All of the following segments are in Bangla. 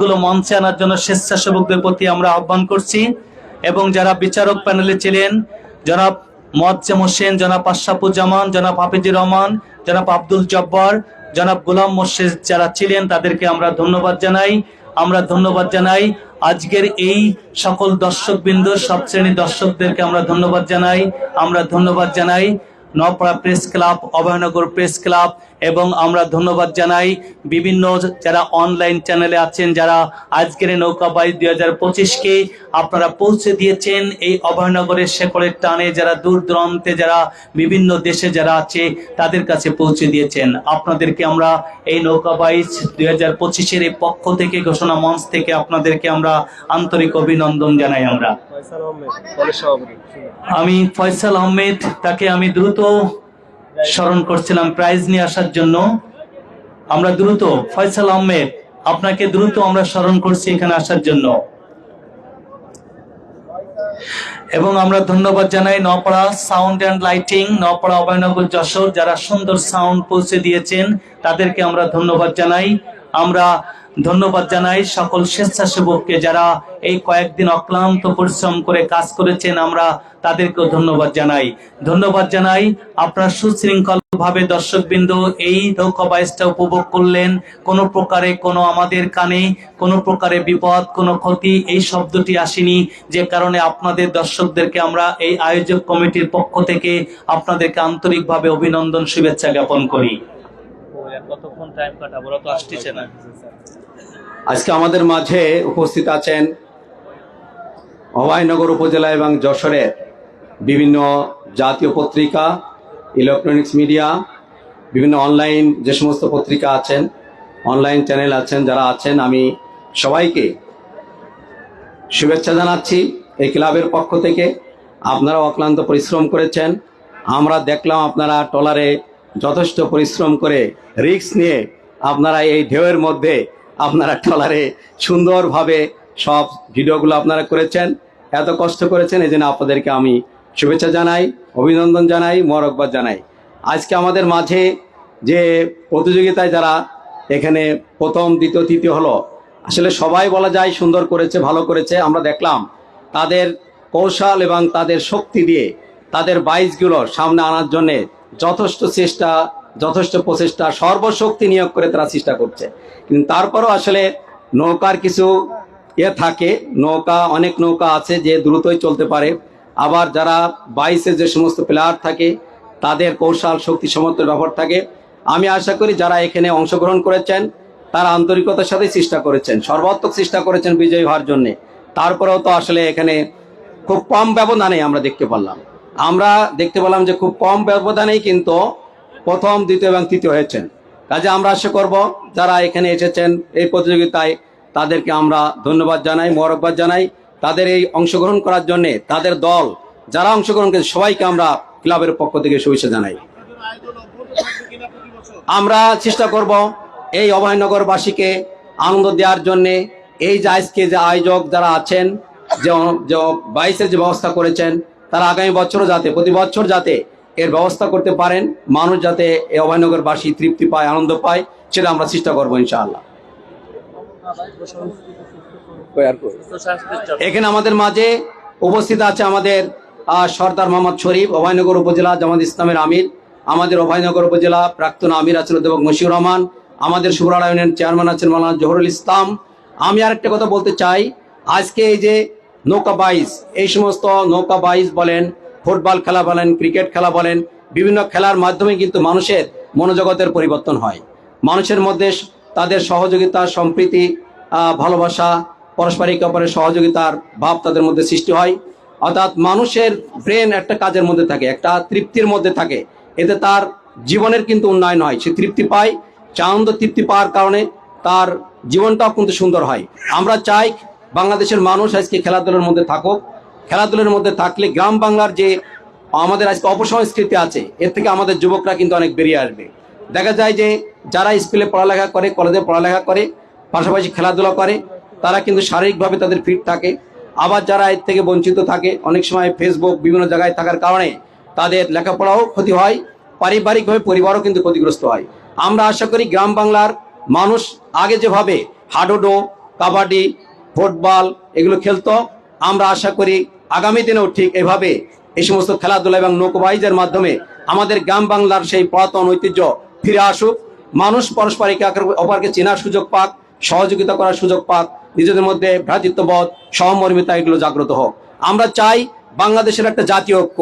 গুলো মঞ্চে আনার জন্য স্বেচ্ছাসেবকদের প্রতি আমরা আহ্বান করছি এবং যারা বিচারক প্যানেলে ছিলেন, জনাব হোসেন, জনাব জনাব হাফিজুর রহমান, জনাব আব্দুল জনাব গোলাম মোর্শেদ যারা ছিলেন, তাদেরকে আমরা ধন্যবাদ জানাই। আমরা ধন্যবাদ জানাই আজকের এই সকল দর্শকবৃন্দ সব শ্রেণির দর্শকদেরকে আমরা ধন্যবাদ জানাই। আমরা ধন্যবাদ জানাই Noapara press club, Abhaynagar press club এবং আমরা ধন্যবাদ জানাই বিভিন্ন যারা অনলাইন চ্যানেলে আছেন যারা আজকের নৌকা বাইশ দুই হাজার পঁচিশকে আপনারা পৌঁছে দিয়েছেন এই অভয়নগরের শেকড়ের টানে যারা দূর দূরান্তে যারা বিভিন্ন দেশে যারা আছে তাদের কাছে পৌঁছে দিয়েছেন। আপনাদেরকে আমরা এই নৌকা বাইশ দুই হাজার পঁচিশের এই পক্ষ থেকে ঘোষণা মঞ্চ থেকে আপনাদেরকে আমরা আন্তরিক অভিনন্দন জানাই আমরা। আমি ফয়সাল আহমেদ তাকে আমি দ্রুত স্মরণ করছিলাম প্রাইজ নিয়ে আসার জন্য। আমরা দ্রুত, ফয়সাল আহমেদ, আপনাকে দ্রুত আমরা স্মরণ করছি এখানে আসার জন্য। এবং আমরা ধন্যবাদ জানাই Napara sound and lighting Napara Abhaynagar Jessore, যারা সুন্দর সাউন্ড পৌঁছে দিয়েছেন, তাদেরকে আমরা ধন্যবাদ জানাই। আমরা ধন্যবাদ জানাই সকল স্বেচ্ছাসেবককে যারা এই কয়েকদিন অক্লান্ত পরিশ্রম করে কাজ করেছেন, আমরা তাদেরকেও ধন্যবাদ জানাই। ধন্যবাদ জানাই আপনারা সুশৃঙ্খল ভাবে দর্শকবৃন্দ, এই নৌকাবাইজটা উপভোগ করলেন, কোনো প্রকারে কোনো আমাদের কানে, কোনো প্রকারে বিপদ, কোনো ক্ষতি, এই শব্দটি আসেনি, যে কারণে আপনাদের দর্শকদেরকে আমরা এই আয়োজক কমিটির পক্ষ থেকে আপনাদেরকে আন্তরিকভাবে অভিনন্দন, শুভেচ্ছা জ্ঞাপন করি। কতক্ষণ টাইম কাটাবো? তো আসতেছে না। আজকে আমাদের মাঝে উপস্থিত আছেন অভয়নগর উপজেলা এবং যশোরের বিভিন্ন জাতীয় পত্রিকা ইলেকট্রনিক্স মিডিয়া বিভিন্ন অনলাইন যে সমস্ত পত্রিকা আছেন অনলাইন চ্যানেল আছেন, যারা আছেন, আমি সবাইকে শুভেচ্ছা জানাচ্ছি এই ক্লাবের পক্ষ থেকে। আপনারা অক্লান্ত পরিশ্রম করেছেন। আমরা দেখলাম আপনারা ট্রলারে যথেষ্ট পরিশ্রম করে রিস্ক নিয়ে আপনারা এই ঢেউয়ের মধ্যে আপনারা ট্রলারে সুন্দরভাবে সব ভিডিওগুলো আপনারা করেছেন, এত কষ্ট করেছেন, এই জন্য আপনাদেরকে আমি শুভেচ্ছা জানাই, অভিনন্দন জানাই মরকবাদ জানাই। আজকে আমাদের মাঝে যে প্রতিযোগিতায় যারা এখানে প্রথম, দ্বিতীয়, তৃতীয় হলো, আসলে সবাই বলা যায় সুন্দর করেছে, ভালো করেছে, আমরা দেখলাম তাদের কৌশল এবং তাদের শক্তি দিয়ে তাদের বাইসগুলো সামনে আনার জন্যে যথেষ্ট চেষ্টা যথেষ্ট প্রচেষ্টা, সর্বশক্তি নিয়োগ করে তারা চেষ্টা করছে। কিন্তু তারপরও আসলে নৌকার কিছু ইয়ে থাকে, নৌকা, অনেক নৌকা আছে যে দ্রুতই চলতে পারে। আবার যারা বাইসে যে সমস্ত প্লেয়ার থাকে, তাদের কৌশল, শক্তি সমর্থ ব্যাপার থাকে। আমি আশা করি যারা এখানে অংশগ্রহণ করেছেন, তারা আন্তরিকতার সাথে চেষ্টা করেছেন, সর্বাত্মক চেষ্টা করেছেন বিজয়ী হওয়ার জন্যে। তারপরেও তো আসলে এখানে খুব কম ব্যবধানে আমরা দেখতে পারলাম। আমরা দেখতে পেলাম যে খুব কম ব্যবধানেই কিন্তু প্রথম, দ্বিতীয় এবং তৃতীয় হয়েছেন। কাজে আমরা আশা করব যারা এখানে এসেছেন এই প্রতিযোগিতায় তাদেরকে আমরা ধন্যবাদ জানাই, মোবারকবাদ জানাই। তাদের এই অংশগ্রহণ করার জন্যে তাদের দল, যারা অংশগ্রহণ করেছে, সবাইকে আমরা ক্লাবের পক্ষ থেকে শুভেচ্ছা জানাই। আমরা চেষ্টা করব এই অভয়নগরবাসীকে আনন্দ দেওয়ার জন্যে, এই যে আজকে যে আয়োজক যারা আছেন, যে বাইসের যে ব্যবস্থা করেছেন, তারা আগামী বছরও যাতে, প্রতি বছর যাতে এর ব্যবস্থা করতে পারেন। মানুষ যাতে এই অভয়নগরবাসী তৃপ্তি পায় আনন্দ পায় সেটা আমরা চেষ্টা করব ইনশাআল্লাহ। এখানে আমাদের মাঝে উপস্থিত আছে আমাদের সর্দার মোহাম্মদ শরীফ অভয়নগর উপজেলা জামাত ইসলামের আমির আমাদের অভয়নগর উপজেলা প্রাক্তন আমির আছেন অধ্যাপক মশিউর রহমান আমাদের সুবরা চেয়ারম্যান আছেন মালানা জহরুল ইসলাম। আমি আরেকটা কথা বলতে চাই আজকে এই যে নৌকা বাইস এই সমস্ত নৌকা বাইস বলেন ফুটবল খেলা বলেন, ক্রিকেট খেলা বলেন, বিভিন্ন খেলার মাধ্যমে কিন্তু মানুষের মনোজগতের পরিবর্তন হয়। মানুষের মধ্যে তাদের সহযোগিতা, সম্প্রীতি ভালোবাসা, পারস্পরিক অপরের সহযোগিতার ভাব তাদের মধ্যে সৃষ্টি হয়। অর্থাৎ মানুষের ব্রেন একটা কাজের মধ্যে থাকে, একটা তৃপ্তির মধ্যে থাকে। এতে তার জীবনের কিন্তু উন্নয়ন হয়। সে তৃপ্তি পায় আনন্দ তৃপ্তি পাওয়ার কারণে তার জীবনটাও কিন্তু সুন্দর হয়। আমরা চাই বাংলাদেশের মানুষ আজকে খেলাধুলার মধ্যে থাকুক। খেলাধুলার মধ্যে থাকলে গ্রাম বাংলার যে আমাদের আজকে অপসংস্কৃতি আছে, এর থেকে আমাদের যুবকরা কিন্তু অনেক বেরিয়ে আসবে। দেখা যায় যে যারা স্কুলে পড়ালেখা করে, কলেজে পড়ালেখা করে, পাশাপাশি খেলাধুলা করে, তারা কিন্তু শারীরিকভাবে তাদের ফিট থাকে। আবার যারা এর থেকে বঞ্চিত থাকে, অনেক সময় ফেসবুক বিভিন্ন জায়গায় থাকার কারণে তাদের লেখাপড়াও ক্ষতি হয়, পারিবারিকভাবে পরিবারও কিন্তু ক্ষতিগ্রস্ত হয়। আমরা আশা করি গ্রাম বাংলার মানুষ আগে যেভাবে হাডোডো, কাবাডি, ফুটবল এগুলো খেলতো, আমরা আশা করি আগামী দিনেও ঠিক এভাবে এই সমস্ত খেলাধুলা এবং নৌকোবাইজের মাধ্যমে আমাদের গ্রাম বাংলার সেই পুরাতন ঐতিহ্য ফিরে আসুক। মানুষ পারস্পরিক অপরকে চেনার সুযোগ পাক, সহযোগিতা করার সুযোগ পাক, নিজেদের মধ্যে ভ্রাতৃত্ববোধ, সহমর্মিতা এগুলো জাগ্রত হোক। আমরা চাই বাংলাদেশের একটা জাতীয় ঐক্য।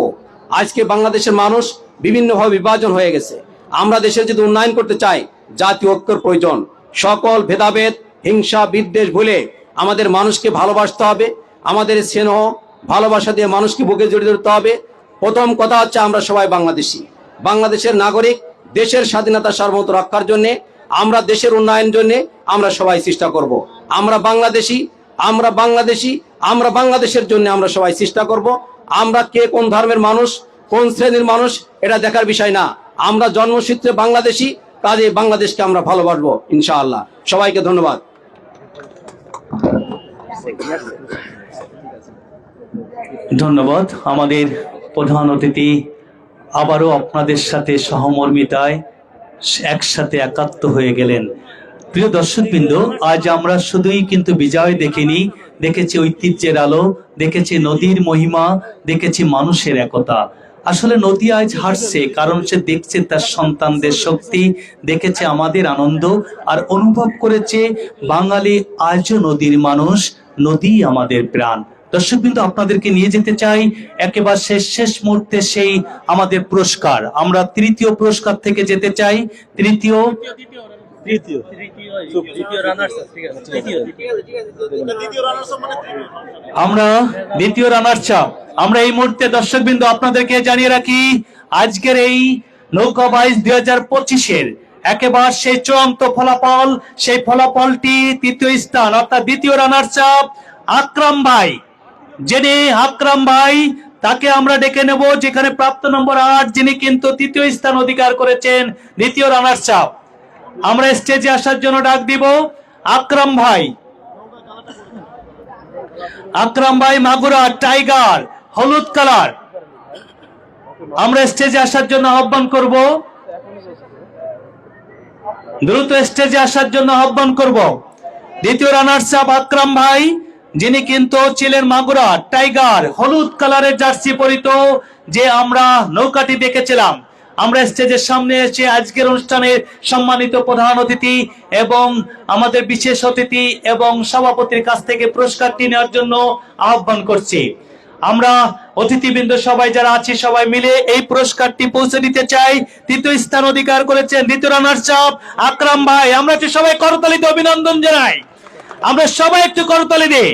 আজকে বাংলাদেশের মানুষ বিভিন্নভাবে বিভাজন হয়ে গেছে। আমরা দেশের যদি উন্নয়ন করতে চাই, জাতীয় ঐক্যের প্রয়োজন। সকল ভেদাভেদ, হিংসা, বিদ্বেষ ভুলে আমাদের মানুষকে ভালোবাসতে হবে। আমাদের স্নেহ ভালোবাসা দিয়ে মানুষকে বুকে জড়িয়ে ধরতে হবে। প্রথম কথা হচ্ছে আমরা সবাই বাংলাদেশি। বাংলাদেশের নাগরিক দেশের স্বাধীনতা সার্বভৌমত্ব রক্ষার জন্য, আমরা দেশের উন্নয়ন জন্য আমরা সবাই চেষ্টা করব। আমরা বাংলাদেশি আমরা বাংলাদেশি, আমরা বাংলাদেশের জন্য আমরা সবাই চেষ্টা করব। আমরা কে কোন ধর্মের মানুষ, কোন শ্রেণির মানুষ, এটা দেখার বিষয় না। আমরা জন্মসূত্রে বাংলাদেশি কাজে বাংলাদেশকে আমরা ভালোবাসবো, ইনশাআল্লাহ। সবাইকে ধন্যবাদ। ধন্যবাদ। আমাদের প্রধান অতিথি আবারও আপনাদের সাথে সহমর্মিতায় একসাথে একাত্ম হয়ে গেলেন। প্রিয় দর্শকবৃন্দ, আজ আমরা শুধুই কিন্তু বিজয় দেখিনি, দেখেছি ঐতিহ্যের আলো, দেখেছি নদীর মহিমা, দেখেছি মানুষের একতা। আসলে নদী আজ হারছে, কারণ সে দেখছে তার সন্তানদের শক্তি, দেখেছে আমাদের আনন্দ, আর অনুভব করেছে বাঙালি আজও নদীর মানুষ নদী আমাদের প্রাণ। দর্শক বিন্দু আপনাদেরকে নিয়ে যেতে চাই একেবারে শেষ শেষ মুহূর্তে সেই আমাদের পুরস্কার। আমরা তৃতীয় পুরস্কার থেকে যেতে চাই। তৃতীয়? তৃতীয়। তৃতীয় রানার্স ঠিক আছে। তৃতীয় আমরা দ্বিতীয় রানার চাপ আমরা এই মুহূর্তে দর্শক বিন্দু আপনাদেরকে জানিয়ে রাখি আজকের এই নৌকা বাইশ দুই হাজার পঁচিশের একেবারে সেই চূড়ান্ত ফলাফল সেই ফলাফলটি তৃতীয় স্থান অর্থাৎ দ্বিতীয় রানার চাপ আকরাম ভাই। যিনি আকরাম ভাই, তাকে আমরা ডেকে নেব, যেখানে প্রাপ্ত নম্বর আট, যিনি কিন্তু তৃতীয় স্থান অধিকার করেছেন, দ্বিতীয় রানার চাপ আমরা স্টেজে আসার জন্য ডাক দিব আকরাম ভাই। আকরাম ভাই, মাগুরা টাইগার হলুদ কালার আমরা স্টেজে আসার জন্য আহ্বান করব। দ্রুত স্টেজে আসার জন্য আহ্বান করব। দ্বিতীয় রানার্স আপ আকরাম ভাই। যিনি কিন্তু ছিলেন মাগুরা টাইগার, হলুদ কালারের জার্সি পরিত যে আমরা নৌকাটি দেখেছিলাম। আমরা স্টেজের সামনে এসে আজকের অনুষ্ঠানের সম্মানিত প্রধান অতিথি এবং আমাদের বিশেষ অতিথি এবং সভাপতির কাছ থেকে পুরস্কারটি নেওয়ার জন্য আহ্বান করছি। আমরা অতিথিবৃন্দ সবাই যারা আছি, সবাই মিলে এই পুরস্কারটি পৌঁছে দিতে চাই। তৃতীয় স্থান অধিকার করেছেন দ্বিতীয় রানার আকরাম ভাই। আমরা সবাই করতালিতে অভিনন্দন জানাই। আমরা সবাই একটু করতালি দিই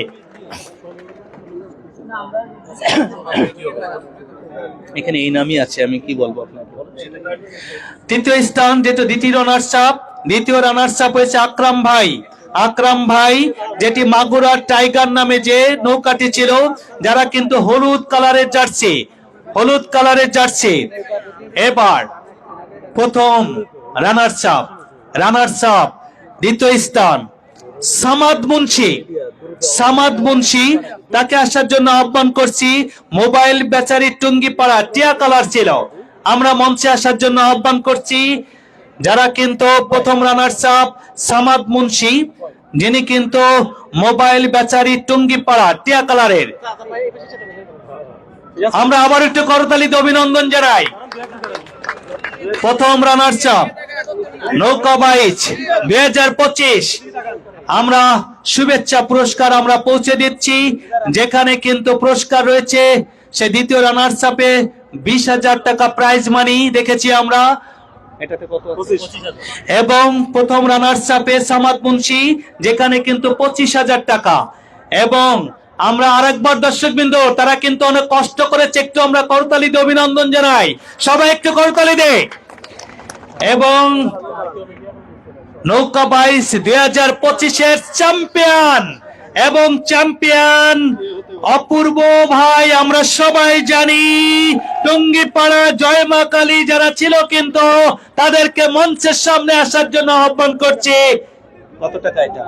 এখানে এই নামই আছে আমি কি বলব আপনাকে? তৃতীয় স্থান যেটা দ্বিতীয় রানার্স আপ দ্বিতীয় রানার্স আপ হয়েছে আকরাম ভাই। আকরাম ভাই যেটি মাগুরা টাইগার নামে যে নৌকাটি ছিল যারা কিন্তু হলুদ কালারের জার্সি হলুদ কালারের জার্সি। এবার প্রথম রানার্স আপ রানার্স আপ দ্বিতীয় স্থান। সামাদ মুন্সি। সামাদ মুন্সি, তাকে আসার জন্য আহ্বান করছি, মোবাইল বেচারি টুঙ্গিপাড়া টিয়া কালার ছিল। আমরা মঞ্চে আসার জন্য আহ্বান করছি, যারা কিন্তু প্রথম রানার চাপ সামাদ মুন্সি, যিনি কিন্তু মোবাইল বেচারি টুঙ্গিপাড়া টিয়া কালারের। আমরা আবার একটু করতালিতে অভিনন্দন জানাই। প্রথম রানার চাপ নৌকা বাইচ, দুই হাজার পঁচিশ। আমরা শুভেচ্ছা পুরস্কার আমরা পৌঁছে দিচ্ছি। যেখানে কিন্তু পুরস্কার রয়েছে সে দ্বিতীয় রানার চাপে বিশ হাজার টাকা প্রাইজ মানি দেখেছি আমরা। এটাতে কত আছে? এবং প্রথম রানার চাপে সামাদ মুন্সি যেখানে কিন্তু পঁচিশ হাজার টাকা। এবং আমরা আরেকবার দর্শক বিন্দু তারা কিন্তু অনেক কষ্ট করেছে একটু আমরা করতালি দিয়ে অভিনন্দন জানাই। সবাই একটু করতালি দে। এবং নৌকা বাইশ দুই হাজার পঁচিশের চ্যাম্পিয়ন এবং চ্যাম্পিয়ন অপূর্ব ভাই, আমরা সবাই জানি টুঙ্গিপাড়া জয় মা কালী যারা ছিল কিন্তু তাদেরকে মঞ্চের সামনে আসার জন্য আহ্বান করছি। কত টাকা এটা?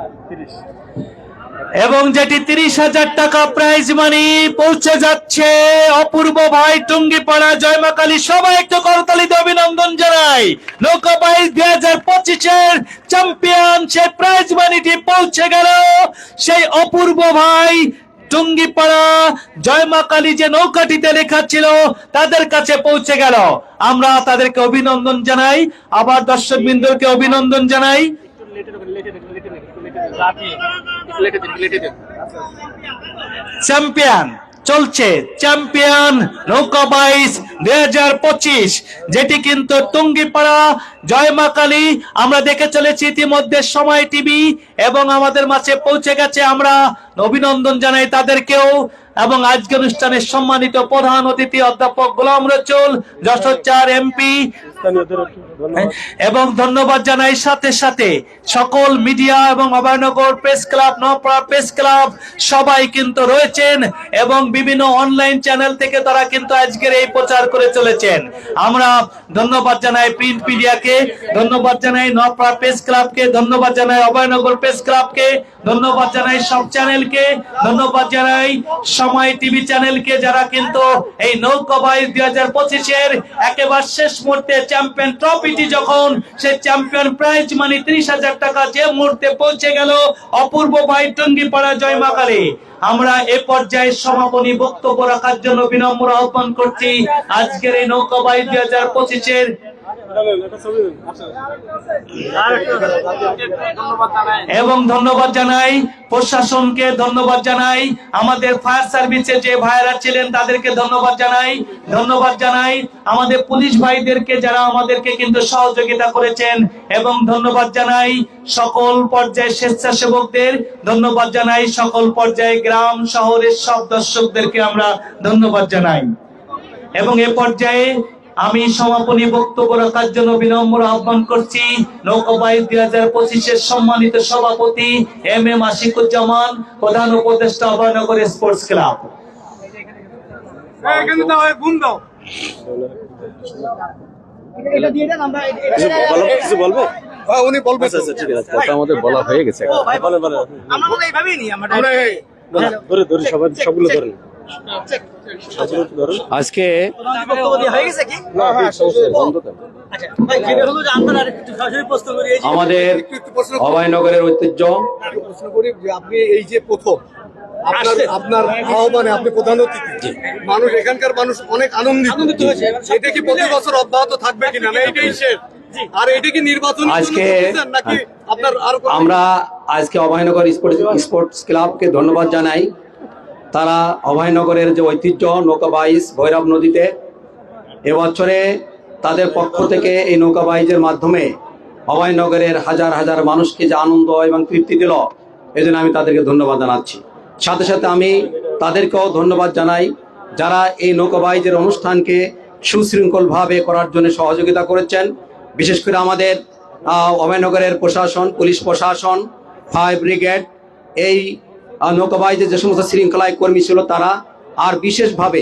এবং যেটি তিরিশ হাজার টাকা প্রাইজ মানি পৌঁছে যাচ্ছে, অপূর্ব ভাই টুঙ্গিপাড়া, জয়মাকালী, সবাই একটু করতালিতে অভিনন্দন জানাই। নৌকা বাইশ দুই হাজার পঁচিশের চ্যাম্পিয়ন সে প্রাইজ মানিটি পৌঁছে গেল। সেই অপূর্ব ভাই টুঙ্গিপাড়া, জয়মাকালী যে নৌকাটিতে লেখা ছিল, তাদের কাছে পৌঁছে গেল। আমরা তাদেরকে অভিনন্দন জানাই, আবার দর্শক বিন্দুকে অভিনন্দন জানাই। চ্যাম্পিয়ন, চলছে চ্যাম্পিয়ন নৌকা বাইশ দুই হাজার পঁচিশ, যেটি কিন্তু টুঙ্গিপাড়া জয়মা কালী, আমরা দেখে চলেছি ইতিমধ্যে সময় টিভি, এবং আমাদের মাঝে পৌঁছে গেছে আমরা। অভিনন্দন জানাই তাদেরকেও। এবং আজকে অনুষ্ঠানের সম্মানিত প্রধান অতিথি অধ্যাপক গোলাম রচুল যশোর এমপি। এবং ধন্যবাদ জানাই সাথে সাথে সকল মিডিয়া এবং Abhaynagar press club Noapara press club, সবাই কিন্তু রয়েছেন এবং বিভিন্ন অনলাইন চ্যানেল থেকে তারা কিন্তু আজকের এই প্রচার করে চলেছেন। আমরা ধন্যবাদ জানাই প্রিন্ট মিডিয়াকে, ধন্যবাদ জানাই নপাড়া প্রেস ক্লাবকে, ধন্যবাদ জানাই অভয়নগর প্রেস ক্লাবকে, ধন্যবাদ জানাই সব চ্যানেলকে, ধন্যবাদ জানাই সময় টিভি চ্যানেলকে যারা কিন্তু এই নৌকা বাইশ দুই হাজার পঁচিশের একেবারে শেষ মুহূর্তে চ্যাম্পিয়ন ট্রফিটি যখন, সে চ্যাম্পিয়ন প্রাইজ মানে ত্রিশ হাজার টাকা যে মুহূর্তে পৌঁছে গেল অপূর্ব ভাই টঙ্গি পাড়া জয় মা কালী। আমরা এ পর্যায়ে সমাপনী বক্তব্য রাখার জন্য বিনম্র আহ্বান করছি আজকের এই নৌকা বাইশ দুই হাজার পঁচিশের এবং ধন্যবাদ জানাই, প্রশাসনকে ধন্যবাদ জানাই, আমাদের ফায়ার সার্ভিসে যে ভাইরা ছিলেন তাদেরকে ধন্যবাদ জানাই ধন্যবাদ জানাই, আমাদের পুলিশ ভাইদেরকে যারা আমাদেরকে কিন্তু সহযোগিতা করেছেন, এবং ধন্যবাদ জানাই সকল পর্যায়ে স্বেচ্ছাসেবকদের, ধন্যবাদ জানাই সকল পর্যায়ে গ্রাম শহরের সব দর্শকদেরকে আমরা ধন্যবাদ জানাই। এবং এ পর্যায়ে আমি সমাপনী বক্তব্য রাখার জন্য বিনম্র আহ্বান করছি নৌকাবাই দুই হাজার পঁচিশের সম্মানিত সভাপতি এম এম আশিকুজ্জামান প্রধান উপদেষ্টা অভয়নগর স্পোর্টস ক্লাব আমরা হ্যাঁ হয়ে সবাই সবগুলো ধরেন আজকে বক্তব্য দেওয়া হয়ে গেছে কি আচ্ছা ভাই যেটা হলো যে আপনারা আর একটু সরাসরি প্রশ্ন করি এই যে আমাদের অভয়নগরের ঐতিহ্য। প্রশ্ন করি আপনি এই যে প্রথম আপনার আপনার আহ্বানে আপনি প্রধান অতিথি। মানুষ এখানকার মানুষ অনেক আনন্দিত। এটা কি প্রতি বছর অব্যাহত থাকবে কিনা? না এইটাই শেষ। আর এটা কি নির্বাচন আজকে- নাকি আপনার আর আমরা আজকে অভয়নগর স্পোর্টস স্পোর্টস ক্লাবকে ধন্যবাদ জানাই। তারা অভয়নগরের যে ঐতিহ্য, নৌকা বাইশ ভৈরব নদীতে এবছরে তাদের পক্ষ থেকে এই নৌকা বাইজের মাধ্যমে অভয়নগরের হাজার হাজার মানুষকে যে আনন্দ এবং তৃপ্তি দিল এই আমি তাদেরকে ধন্যবাদ জানাচ্ছি। সাথে সাথে আমি তাদেরকেও ধন্যবাদ জানাই, যারা এই নৌকা বাইজের অনুষ্ঠানকে সুশৃঙ্খলভাবে করার জন্য সহযোগিতা করেছেন। বিশেষ করে আমাদের অভয়নগরের প্রশাসন, পুলিশ প্রশাসন, ফায়ার ব্রিগেড, এই নৌকাবাহিনীতে যে সমস্ত শৃঙ্খলায় কর্মী ছিল তারা, আর বিশেষভাবে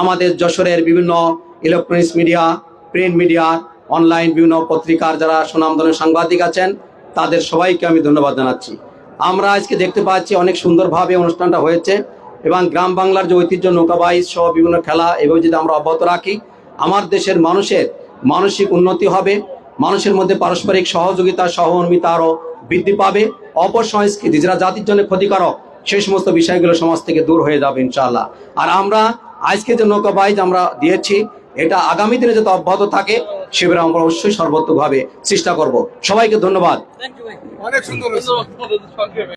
আমাদের যশোরের বিভিন্ন electronics media print media online বিভিন্ন পত্রিকার যারা সুনামধন্য সাংবাদিক আছেন, তাদের সবাইকে আমি ধন্যবাদ জানাচ্ছি। আমরা আজকে দেখতে পাচ্ছি অনেক সুন্দরভাবে অনুষ্ঠানটা হয়েছে এবং গ্রাম বাংলার যে ঐতিহ্য নৌকাবাহী সহ বিভিন্ন খেলা এভাবে যদি আমরা অব্যাহত রাখি, আমার দেশের মানুষের মানসিক উন্নতি হবে, মানুষের মধ্যে পারস্পরিক সহযোগিতা, সহমর্মিতা আরও বৃদ্ধি পাবে। অপসংস্কৃতি, যারা জাতির জন্য ক্ষতিকারক সেই সমস্ত বিষয়গুলো সমাজ থেকে দূর হয়ে যাবে ইনশাল্লাহ আর আমরা আজকে যে নৌকা বাইজ আমরা দিয়েছি, এটা আগামী দিনে যাতে অব্যাহত থাকে সেভাবে আমরা অবশ্যই সর্বোত্তভাবে চেষ্টা করব। সবাইকে ধন্যবাদ। অনেক সুন্দর।